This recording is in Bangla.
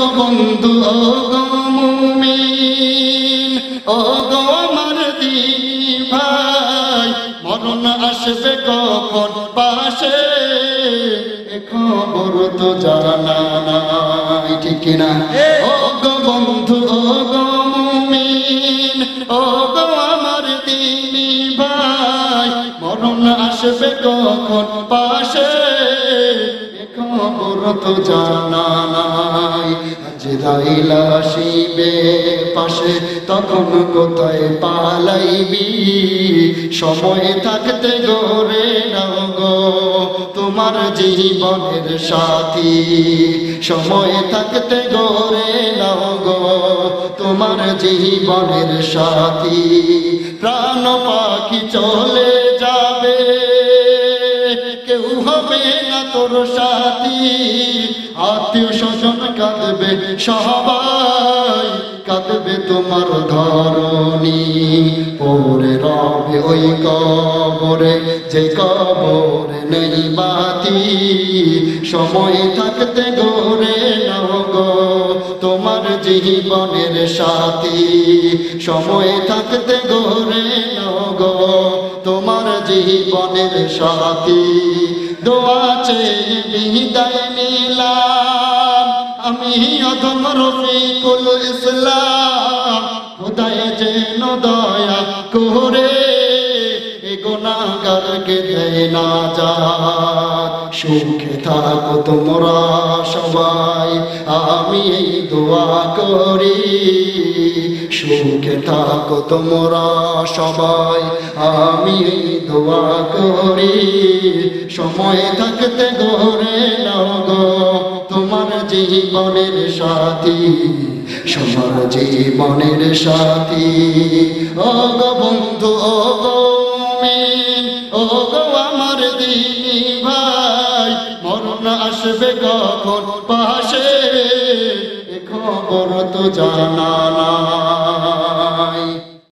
গো বন্ধু ও গো মুমিন ও গো আমার ভাই মরণ আসবে কখন পাশে? খবর তো জানা নাই ঠিক না? ও গো বন্ধু ও গো মুমিন ও গো আমার দিনী ভাই মরণ আসবে কখন পাশে? খবর তো জানা নাই। আজ রাইলা শিবে পাশে, তখন কোথায় পালাইবি? সময় থাকতে গরে নাও গো, তোমার জীবনের সাথী। সময় থাকতে গরে নাও গো, তোমার জীবনের সাথী। প্রাণ পাখি চলে যাবে, কেউ হবে না তোর সাথী। আত্মীয় স্বজন কাঁদবে সবাই, কাঁদবে তোমার ধরণী। পরে রবে ওই কবরে, যে কবরে নেই বাতি, সময় থাকতে গড়ে নাও গো তোমার জীবনের সাথী। সময় থাকতে গড়ে নাও গো তোমার জীবনের সাথী। দোয়া চেয়ে বিদায় অধম রফিকুল ইসলাম। খোদায় যেন দয়া করে, এ গুনাহগারকে দেয় না যা সুখে থাকো তোমরা সবাই, আমি এই দোয়া করি। সুখে থাকো তোমরা সবাই, আমি এই দোয়া করি। সময় থাকতে গড়ে নাও গো। তোমার জীবনের সাথী সবার জীবনের সাথী। ও গো বন্ধু, ও গো ও গো আমার দিনী ভাই, মরণ আসবে কখন পাশে? খবর তো জানা নাই।